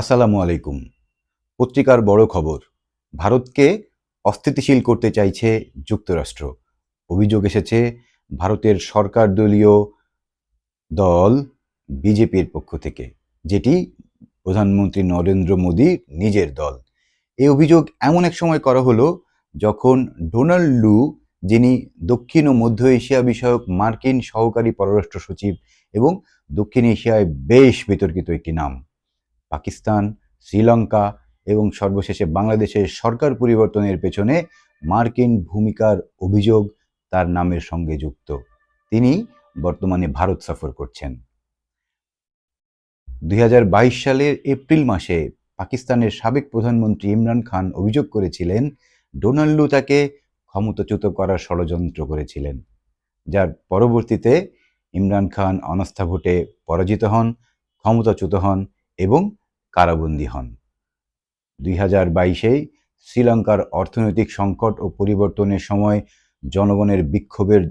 আসসালামু আলাইকুম। পত্রিকার বড় খবর, ভারতকে অস্থিতিশীল করতে চাইছে যুক্তরাষ্ট্র। অভিযোগ এসেছে, ভারতের সরকার দলীয় দল বিজেপির পক্ষ থেকে, যেটি প্রধানমন্ত্রী নরেন্দ্র মোদীর নিজের দল। এই অভিযোগ এমন এক সময় করা হলো, যখন ডোনাল্ড লু, যিনি দক্ষিণ ও মধ্য এশিয়া বিষয়ক মার্কিন সহকারী পররাষ্ট্র সচিব এবং দক্ষিণ এশিয়ায় বেশ বিতর্কিত একটি নাম পাকিস্তান, শ্রীলঙ্কা এবং সর্বশেষে বাংলাদেশের সরকার পরিবর্তনের পেছনে মার্কিন ভূমিকার অভিযোগ তার নামের সঙ্গে যুক্ত। তিনি বর্তমানে ভারত সফর করছেন। দুই হাজার বাইশ সালের এপ্রিল মাসে পাকিস্তানের সাবেক প্রধানমন্ত্রী ইমরান খান অভিযোগ করেছিলেন, ডোনাল্ডু তাকে ক্ষমতাচ্যুত করার ষড়যন্ত্র করেছিলেন। যার পরবর্তীতে ইমরান খান অনাস্থা ভোটে পরাজিত হন, ক্ষমতাচ্যুত হন এবং কারাবন্দী হন। দুই হাজার বাইশেই শ্রীলঙ্কার অর্থনৈতিক সংকট ও পরিবর্তনের সময় জনগণের বিক্ষোভের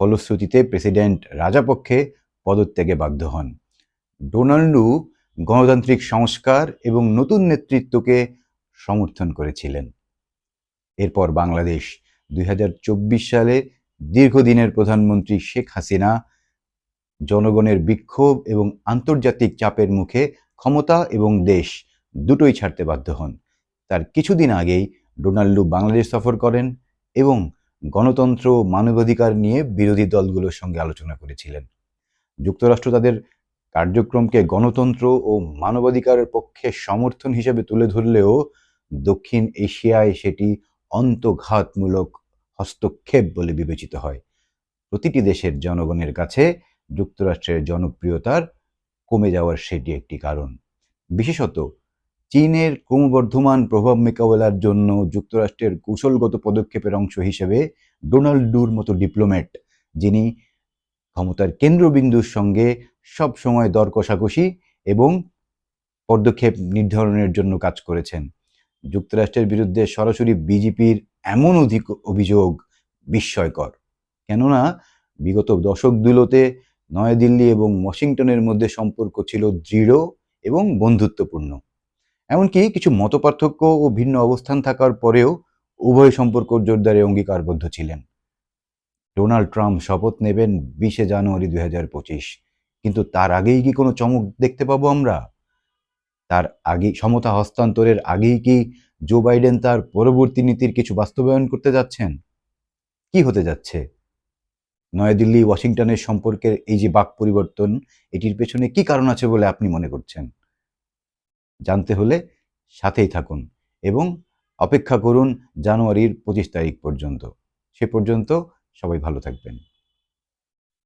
ফলশ্রুতিতে প্রেসিডেন্ট রাজাপক্ষে পদত্যাগে বাধ্য হন। ডোনাল্ডু গণতান্ত্রিক সংস্কার এবং নতুন নেতৃত্বকে সমর্থন করেছিলেন। এরপর বাংলাদেশ দুই হাজার চব্বিশ সালে দীর্ঘদিনের প্রধানমন্ত্রী শেখ হাসিনা জনগণের বিক্ষোভ এবং আন্তর্জাতিক চাপের মুখে ক্ষমতা এবং দেশ দুটোই ছাড়তে বাধ্য হন। তার কিছুদিন আগেই ডোনাল্ডু বাংলাদেশ সফর করেন এবং গণতন্ত্র মানবাধিকার নিয়ে বিরোধী দলগুলোর সঙ্গে আলোচনা করেছিলেন। যুক্তরাষ্ট্র তাদের কার্যক্রমকে গণতন্ত্র ও মানবাধিকারের পক্ষে সমর্থন হিসেবে তুলে ধরলেও দক্ষিণ এশিয়ায় সেটি অন্তঘাতমূলক হস্তক্ষেপ বলে বিবেচিত হয়। প্রতিটি দেশের জনগণের কাছে যুক্তরাষ্ট্রের জনপ্রিয়তার কমে যাওয়ার সেটি একটি কারণ। বিশেষত, চীনের ক্রমবর্ধমান প্রভাব মোকাবেলার জন্য যুক্তরাষ্ট্রের কৌশলগত পদক্ষেপের অংশ হিসেবে ডোনাল্ড ডুর মতো ডিপ্লোম্যাট, যিনি ক্ষমতার কেন্দ্রবিন্দুর সঙ্গে সব সময় দর কষাকষি এবং পদক্ষেপ নির্ধারণের জন্য কাজ করেছেন। যুক্তরাষ্ট্রের বিরুদ্ধে সরাসরি বিজেপির এমন অধিক অভিযোগ বিস্ময়কর। কেননা, বিগত দশক দুলোতে নয়াদিল্লি এবং ওয়াশিংটনের মধ্যে সম্পর্ক ছিল দৃঢ় এবং বন্ধুত্বপূর্ণ। এমনকি কিছু মতপার্থক্য ও ভিন্ন অবস্থান থাকার পরেও উভয় সম্পর্ক জোরদারে অঙ্গীকারবদ্ধ ছিলেন। ডোনাল্ড ট্রাম্প শপথ নেবেন বিশে জানুয়ারি দুই হাজার পঁচিশ। কিন্তু তার আগেই কি কোনো চমক দেখতে পাবো আমরা? তার আগে সমতা হস্তান্তরের আগেই কি জো বাইডেন তার পরবর্তী নীতির কিছু বাস্তবায়ন করতে যাচ্ছেন? কি হতে যাচ্ছে? নয়াদিল্লি, ওয়াশিংটনের সম্পর্কের এই যে বাক পরিবর্তন, এটির পেছনে কি কারণ আছে বলে আপনি মনে করছেন? জানতে হলে সাথেই থাকুন এবং অপেক্ষা করুন জানুয়ারির পঁচিশ তারিখ পর্যন্ত। সে পর্যন্ত সবাই ভালো থাকবেন।